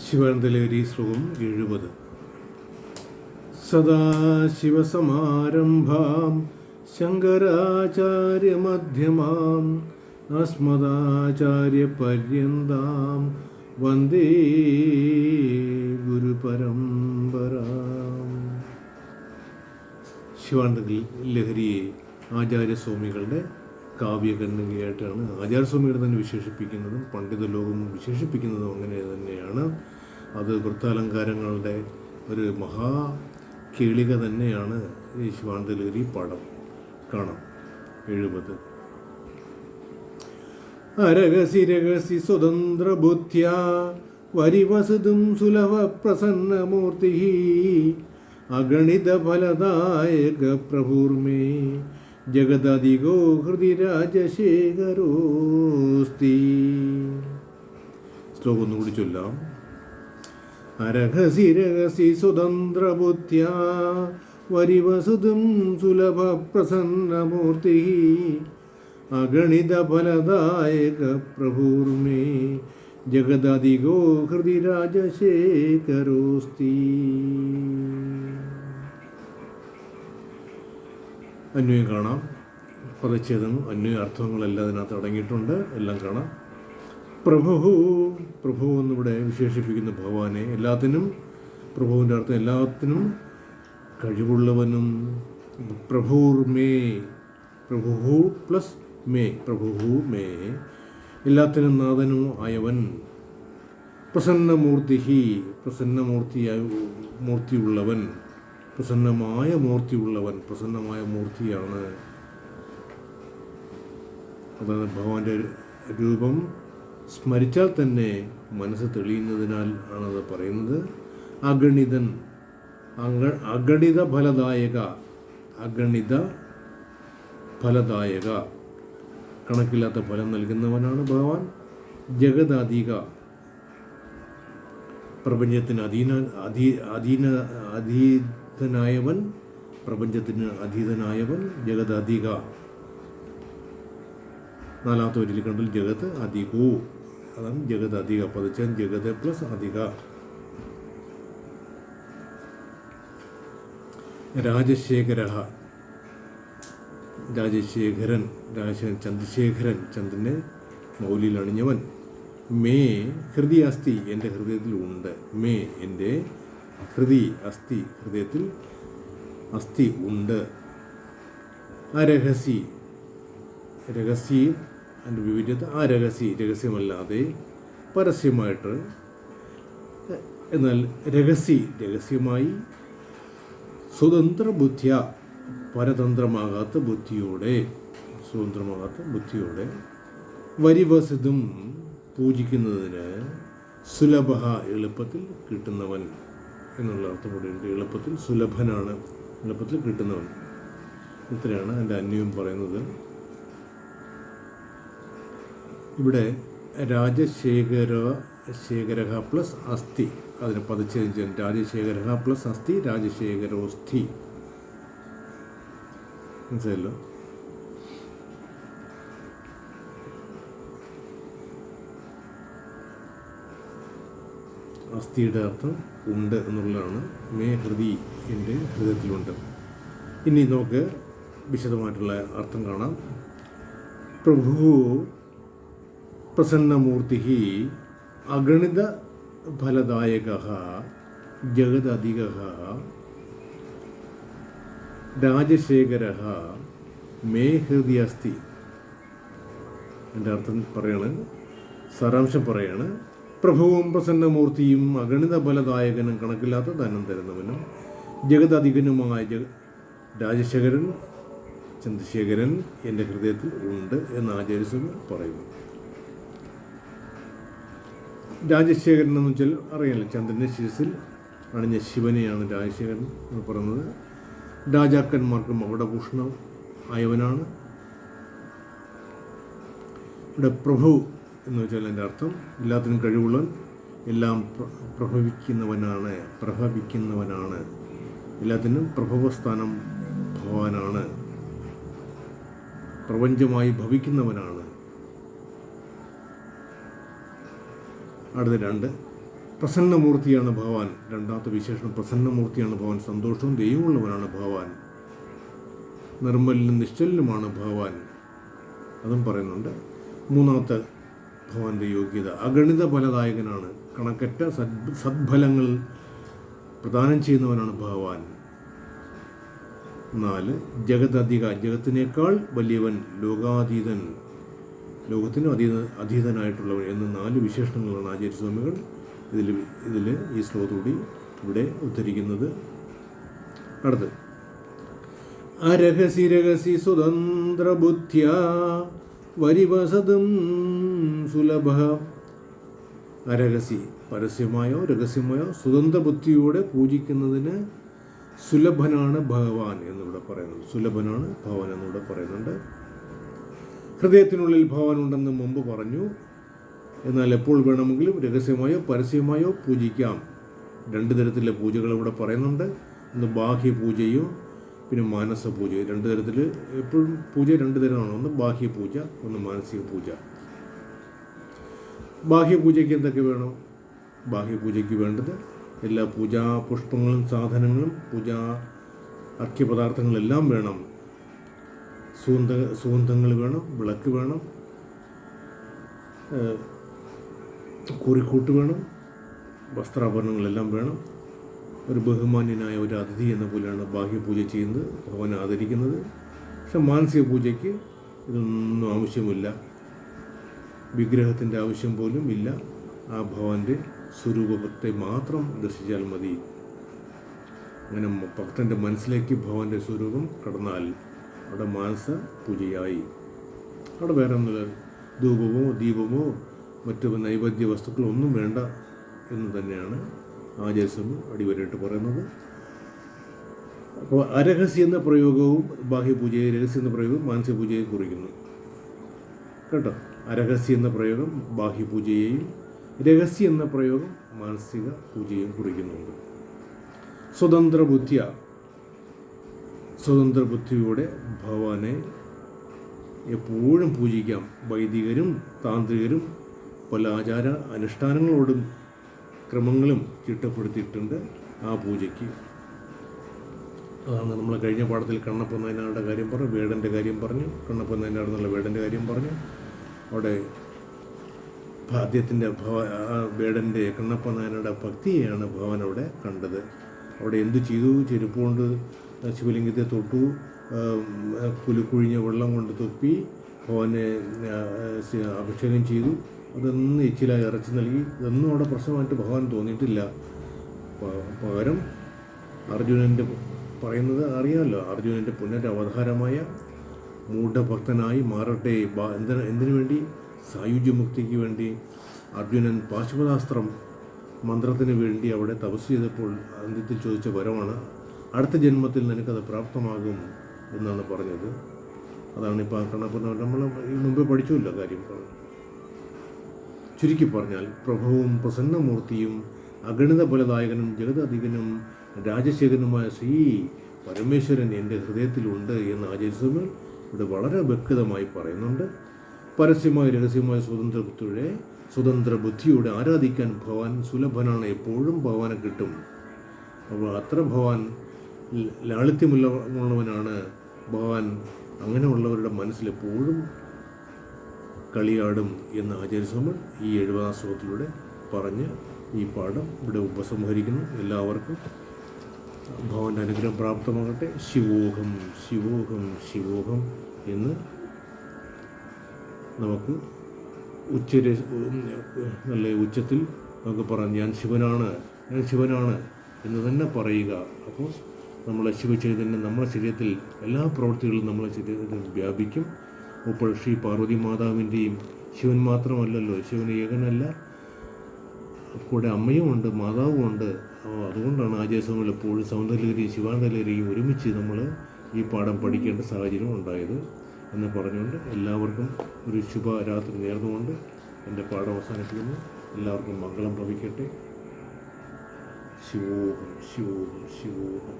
ശിവാനന്ദലഹരി ശ്ലോകം എഴുപത്. സദാശിവസമാരംഭാം ശങ്കരാചാര്യമധ്യമാം അസ്മദാചാര്യപര്യന്താം വന്ദേ ഗുരുപരമ്പരാം. ശിവാനന്ദ ലഹരിയെ ആചാര്യസ്വാമികളുടെ കാവ്യകന്യകയായിട്ടാണ് ആചാരസ്വാമിയുടെ തന്നെ വിശേഷിപ്പിക്കുന്നതും പണ്ഡിത ലോകം വിശേഷിപ്പിക്കുന്നതും അങ്ങനെ തന്നെയാണ്. അത് വൃത്താലങ്കാരങ്ങളുടെ ഒരു മഹാ കേളിക തന്നെയാണ് ഈ ശിവാനന്ദ പടം കാണാം. എഴുപത്. അരകസി രഹസി സ്വതന്ത്ര ബുദ്ധ്യ വരിവസതും സുലഭ പ്രസന്നമൂർത്തി അഗണിത ഫലദായക പ്രഭുർമേ ജഗദധികോ ഹൃദി രാജശേഖരോസ്തി ശ്ലോകം ഒന്നുകൂടി ചൊല്ലാം. അരഹസി രഹസി സ്വതന്ത്ര ബുദ്ധ്യ വരിവസുതും സുലഭ പ്രസന്നമൂർത്തി അഗണിത ഫലദായക പ്രഭൂർമേ ജഗദധികോ ഹൃദി രാജശേഖരോസ്തി അന്വയം കാണാം. പദച്ഛേദം അന്വയ അർത്ഥങ്ങളെല്ലാം അതിനകത്ത് അടങ്ങിയിട്ടുണ്ട്. എല്ലാം കാണാം. പ്രഭു പ്രഭു എന്നിവിടെ വിശേഷിപ്പിക്കുന്ന ഭഗവാനെ എല്ലാത്തിനും പ്രഭുവിന്റെ അർത്ഥം എല്ലാത്തിനും കഴിവുള്ളവനും പ്രഭുർ മേ പ്രഭു പ്ലസ് മേ പ്രഭു മേ. എല്ലാത്തിനും നാഥനും ആയവൻ പ്രസന്നമൂർത്തി പ്രസന്നമൂർത്തിയായ മൂർത്തിയുള്ളവൻ. പ്രസന്നമായ മൂർത്തി ഉള്ളവൻ പ്രസന്നമായ മൂർത്തിയാണ്. അതായത് ഭഗവാന്റെ രൂപം സ്മരിച്ചാൽ തന്നെ മനസ്സ് തെളിയുന്നതിനാൽ ആണത് പറയുന്നത്. അഗണിതൻ അഗ അഗണിത ഫലദായക അഗണിത ഫലദായക. കണക്കില്ലാത്ത ഫലം നൽകുന്നവനാണ് ഭഗവാൻ. ജഗദാധിക പ്രപഞ്ചത്തിന് അധീന അധീ അധീന അധീതനായവൻ പ്രപഞ്ചത്തിന് അധീതനായവൻ അധിക നാലാമത്തെ വരിയിൽ കണ്ടു ജഗത് അധികോ. അതാണ് ജഗത് അധിക പതിച്ചാൽ ജഗത് പ്ലസ് അധിക. രാജശേഖര രാജശേഖരൻ രാജശേഖരൻ ചന്ദ്രശേഖരൻ ചന്ദ്രനെ മൗലിയിൽ അണിഞ്ഞവൻ. മേ ഹൃദയാസ്തി എന്റെ ഹൃദയത്തിൽ ഉണ്ട് മേ എന്റെ ഹൃദി അസ്ഥി ഹൃദയത്തിൽ അസ്ഥി ഉണ്ട്. ആ അരഹസി രഹസ്യം അതിന്റെ വിവിധത ആ രഹസ്യ രഹസ്യമല്ലാതെ പരസ്യമായിട്ട് എന്നാൽ രഹസ്യ രഹസ്യമായി സ്വതന്ത്ര ബുദ്ധിയ പരതന്ത്രമാകാത്ത ബുദ്ധിയോടെ സ്വതന്ത്രമാകാത്ത ബുദ്ധിയോടെ വരിവസതും പൂജിക്കുന്നതിന് സുലഭ എളുപ്പത്തിൽ കിട്ടുന്നവൻ എന്നുള്ള അർത്ഥം കൂടിയുണ്ട് എളുപ്പത്തിൽ സുലഭനാണ്. എളുപ്പത്തിൽ കിട്ടുന്നവൻ. ഇത്രയാണ് എന്റെ അന്യം പറയുന്നത്. ഇവിടെ രാജശേഖര ശേഖര പ്ലസ് അസ്ഥി. അതിനെ ശേഷം രാജശേഖര പ്ലസ് അസ്ഥി രാജശേഖരോസ്ഥി. മനസ്സിലല്ലോ അസ്ഥിയുടെ അർത്ഥം ഉണ്ട് എന്നുള്ളതാണ് മേ ഹൃദി എന്റെ ഹൃദയത്തിലുണ്ട്. ഇനി നമുക്ക് വിശദമായിട്ടുള്ള അർത്ഥം കാണാം. പ്രഭു പ്രസന്നമൂർത്തി അഗണിത ഫലദായക ജഗദധിക രാജശേഖര മേ ഹൃദി അസ്ഥി. എന്റെ അർത്ഥം പറയാണ് സാരാംശം പറയാണ്. പ്രഭുവും പ്രസന്നമൂർത്തിയും അഗണിത ബലദായകനും കണക്കില്ലാത്ത ധനം തരുന്നവനും ജഗതധികനുമായ ജഗ രാജശേഖരൻ ചന്ദ്രശേഖരൻ എന്റെ ഹൃദയത്തിൽ ഉണ്ട് എന്ന് ആചാര്യസ്വാമി പറയുന്നു. രാജശേഖരൻ എന്ന് വെച്ചാൽ അറിയാലോ ചന്ദ്രന്റെ ശിരസിൽ അണിഞ്ഞ ശിവനെയാണ് രാജശേഖരൻ എന്ന് പറയുന്നത്. രാജാക്കന്മാർക്കും മകുടഭൂഷണം ആയവനാണ്. ഇവിടെ പ്രഭു എന്ന് വെച്ചാൽ എന്റെ അർത്ഥം എല്ലാത്തിനും കഴിവുള്ളവൻ എല്ലാം പ്രഭവിക്കുന്നവനാണ് പ്രഭവിക്കുന്നവനാണ്. എല്ലാത്തിനും പ്രഭവസ്ഥാനം ഭവാനാണ് പ്രപഞ്ചമായി ഭവിക്കുന്നവനാണ്. അടുത്ത രണ്ട് പ്രസന്നമൂർത്തിയാണ് ഭഗവാൻ. രണ്ടാമത്തെ വിശേഷണം പ്രസന്നമൂർത്തിയാണ് ഭഗവാൻ. സന്തോഷവും ദൈവമുള്ളവനാണ് ഭഗവാൻ. നിർമ്മലിനും നിശ്ചലിനുമാണ് ഭഗവാൻ. അതും പറയുന്നുണ്ട്. മൂന്നാമത്തെ ഭഗവാന്റെ യോഗ്യത. അഗണിത ഫലദായകനാണ്. കണക്കറ്റ സദ് സദ്ഫലങ്ങൾ പ്രദാനം ചെയ്യുന്നവനാണ് ഭഗവാൻ. നാല് ജഗതധിക ജഗത്തിനേക്കാൾ വലിയവൻ ലോകാതീതൻ ലോകത്തിന് അതീത അതീതനായിട്ടുള്ളവൻ എന്ന നാല് വിശേഷണങ്ങളാണ് ആചാര്യസ്വാമികൾ ഇതിൽ ഇതിൽ ഈ ശ്ലോകത്തോടി ഇവിടെ ഉദ്ധരിക്കുന്നത്. അടുത്ത് അരഹസി രഹസി സ്വതന്ത്ര ബുദ്ധ്യ വരിവസതും സുലഭ. അരഹസി പരസ്യമായോ രഹസ്യമായോ സ്വതന്ത്ര ബുദ്ധിയോടെ പൂജിക്കുന്നതിന് സുലഭനാണ് ഭഗവാൻ എന്നിവിടെ പറയുന്നത് സുലഭനാണ് ഭവൻ എന്നിവിടെ പറയുന്നുണ്ട്. ഹൃദയത്തിനുള്ളിൽ ഭവൻ ഉണ്ടെന്ന് മുമ്പ് പറഞ്ഞു. എന്നാൽ എപ്പോൾ വേണമെങ്കിലും രഹസ്യമായോ പരസ്യമായോ പൂജിക്കാം. രണ്ട് തരത്തിലെ പൂജകൾ ഇവിടെ പറയുന്നുണ്ട്. ഒന്ന് ബാഹ്യ പൂജയും പിന്നെ മാനസ പൂജ. രണ്ട് തരത്തിൽ എപ്പോഴും പൂജ രണ്ട് തരമാണ്. ഒന്ന് ബാഹ്യ പൂജ ഒന്ന് മാനസിക പൂജ. ബാഹ്യ പൂജയ്ക്ക് എന്തൊക്കെ വേണം? ബാഹ്യ പൂജയ്ക്ക് വേണ്ടത് എല്ലാ പൂജാ പുഷ്പങ്ങളും സാധനങ്ങളും പൂജാ അർഘ്യപദാർത്ഥങ്ങളെല്ലാം വേണം. സുഗന്ധ സുഗന്ധങ്ങൾ വേണം വിളക്ക് വേണം കുറിക്കൂട്ട് വേണം വസ്ത്രാഭരണങ്ങളെല്ലാം വേണം. ഒരു ബഹുമാന്യനായ ഒരു അതിഥി എന്ന പോലെയാണ് ബാഹ്യപൂജ ചെയ്യുന്നത് ഭഗവാനെ ആദരിക്കുന്നത്. പക്ഷെ മാനസിക പൂജയ്ക്ക് ഇതൊന്നും ആവശ്യമില്ല. വിഗ്രഹത്തിന്റെ ആവശ്യം പോലും ഇല്ല. ആ ഭഗവാന്റെ സ്വരൂപത്തെ മാത്രം ദർശിച്ചാൽ മതി. അങ്ങനെ ഭക്തന്റെ മനസ്സിലേക്ക് ഭഗവാന്റെ സ്വരൂപം കടന്നാൽ അവിടെ മാനസ പൂജയായി അവിടെ വേറെ ഒന്നുമില്ല. ധൂപമോ ദീപമോ മറ്റു നൈവേദ്യ വസ്തുക്കളോ ഒന്നും വേണ്ട എന്ന് തന്നെയാണ് ആചാര്യസ്വാമി അടിവരായിട്ട് പറയുന്നത്. അപ്പോൾ അരഹസ്യ എന്ന പ്രയോഗവും ബാഹ്യപൂജയെ രഹസ്യ എന്ന പ്രയോഗവും മാനസിക പൂജയെ കുറിക്കുന്നു. കേട്ടോ? അരഹസ്യ എന്ന പ്രയോഗം ബാഹ്യപൂജയെയും രഹസ്യ എന്ന പ്രയോഗം മാനസിക പൂജയെയും കുറിക്കുന്നുണ്ട്. സ്വതന്ത്ര ബുദ്ധിയ സ്വതന്ത്ര ബുദ്ധിയോടെ ഭഗവാനെ എപ്പോഴും പൂജിക്കാം. വൈദികരും താന്ത്രികരും പല ആചാര അനുഷ്ഠാനങ്ങളോടും ക്രമങ്ങളും ചിട്ടപ്പെടുത്തിയിട്ടുണ്ട് ആ പൂജയ്ക്ക്. അതാണ് നമ്മൾ കഴിഞ്ഞ പാഠത്തിൽ കണ്ണപ്പൻ നായനാരുടെ കാര്യം പറഞ്ഞു വേടന്റെ കാര്യം പറഞ്ഞു കണ്ണപ്പൻ നയനാട് എന്നുള്ള വേടന്റെ കാര്യം പറഞ്ഞു. അവിടെ ഭാദ്യത്തിന്റെ ഭവ വേടന്റെ കണ്ണപ്പൻ നായനാരുടെ ഭക്തിയെയാണ് ഭവൻ അവിടെ കണ്ടത്. അവിടെ എന്തു ചെയ്തു? ചെരുപ്പ് കൊണ്ട് ശിവലിംഗത്തെ തൊട്ടു കുലുക്കുഴിഞ്ഞ വെള്ളം കൊണ്ട് തൊപ്പി ഭവനെ അഭിഷേകം ചെയ്തു. അതൊന്നും ഇച്ചിലായി ഇറച്ചി നൽകി. ഇതൊന്നും അവിടെ പ്രശ്നമായിട്ട് ഭഗവാൻ തോന്നിയിട്ടില്ല. പകരം അർജുനന്റെ പറയുന്നത് അറിയാമല്ലോ. അർജുനന്റെ പുനരവതാരമായ മൂഢഭക്തനായി മാറട്ടെ. എന്തിന് എന്തിനു വേണ്ടി? സായുജ്യമുക്തിക്ക് വേണ്ടി. അർജുനൻ പാശുപതാസ്ത്രം മന്ത്രത്തിന് വേണ്ടി അവിടെ തപസ് ചെയ്തപ്പോൾ അന്ത്യത്തിൽ ചോദിച്ച വരമാണ് അടുത്ത ജന്മത്തിൽ നിനക്കത് പ്രാപ്തമാകും എന്നാണ് പറഞ്ഞത്. അതാണ് ഇപ്പോൾ കണ്ണപ്പൻ നമ്മൾ ഈ മുമ്പേ പഠിച്ചുമില്ല കാര്യം. ചുരുക്കി പറഞ്ഞാൽ പ്രഭുവും പ്രസന്നമൂർത്തിയും അഗണിത ബലദായകനും ജഗതധികനും രാജശേഖരനുമായ ശ്രീ പരമേശ്വരൻ എന്റെ ഹൃദയത്തിലുണ്ട് എന്ന് ആചാര്യസ്വാമികൾ ഇവിടെ വളരെ വ്യക്തമായി പറയുന്നുണ്ട്. പരസ്യമായ രഹസ്യമായ സ്വതന്ത്ര ബുദ്ധിയുടെ സ്വതന്ത്ര ബുദ്ധിയോടെ ആരാധിക്കാൻ ഭഗവാൻ സുലഭനാണ് എപ്പോഴും ഭഗവാനെ കിട്ടും. അപ്പോൾ അത്ര ഭഗവാൻ ലാളിത്യമുള്ളവനാണ് ഭഗവാൻ. അങ്ങനെയുള്ളവരുടെ മനസ്സിലെപ്പോഴും കളിയാടും എന്ന് ആചാര്യസ്വാമി ഈ എഴുപതാം ശ്ലോകത്തിലൂടെ പറഞ്ഞ് ഈ പാഠം ഇവിടെ ഉപസംഹരിക്കുന്നു. എല്ലാവർക്കും ഭഗവാന്റെ അനുഗ്രഹം പ്രാപ്തമാകട്ടെ. ശിവോഹം ശിവോഹം ശിവോഹം എന്ന് നമുക്ക് ഉച്ചര നല്ല ഉച്ചത്തിൽ നമുക്ക് പറയാം ഞാൻ ശിവനാണ് ഞാൻ ശിവനാണ് എന്ന് തന്നെ പറയുക. അപ്പോൾ നമ്മളെ ശിവചൈതന്യം നമ്മുടെ ശരീരത്തിൽ എല്ലാ പ്രവൃത്തികളും നമ്മളെ ശരീരത്തിൽ വ്യാപിക്കും. അപ്പോൾ ശ്രീ പാർവതി മാതാവിന്റെയും ശിവൻ മാത്രമല്ലല്ലോ ശിവൻ ഏകനല്ല കൂടെ അമ്മയുമുണ്ട് മാതാവുമുണ്ട് ഉണ്ട്. അതുകൊണ്ടാണ് ആചാര്യസ്വാമികൾ എപ്പോഴും സൗന്ദര്യലഹരിയും ശിവാനന്ദലഹരിയും ഒരുമിച്ച് നമ്മൾ ഈ പാഠം പഠിക്കേണ്ട സാഹചര്യം ഉണ്ടായത് എന്ന് പറഞ്ഞുകൊണ്ട് എല്ലാവർക്കും ഒരു ശുഭരാത്രി നേർന്നുകൊണ്ട് എന്റെ പാഠം അവസാനിപ്പിക്കുന്നു. എല്ലാവർക്കും മംഗളം ഭവിക്കട്ടെ ശിവോഹം ശിവോഹം ശിവോഹം.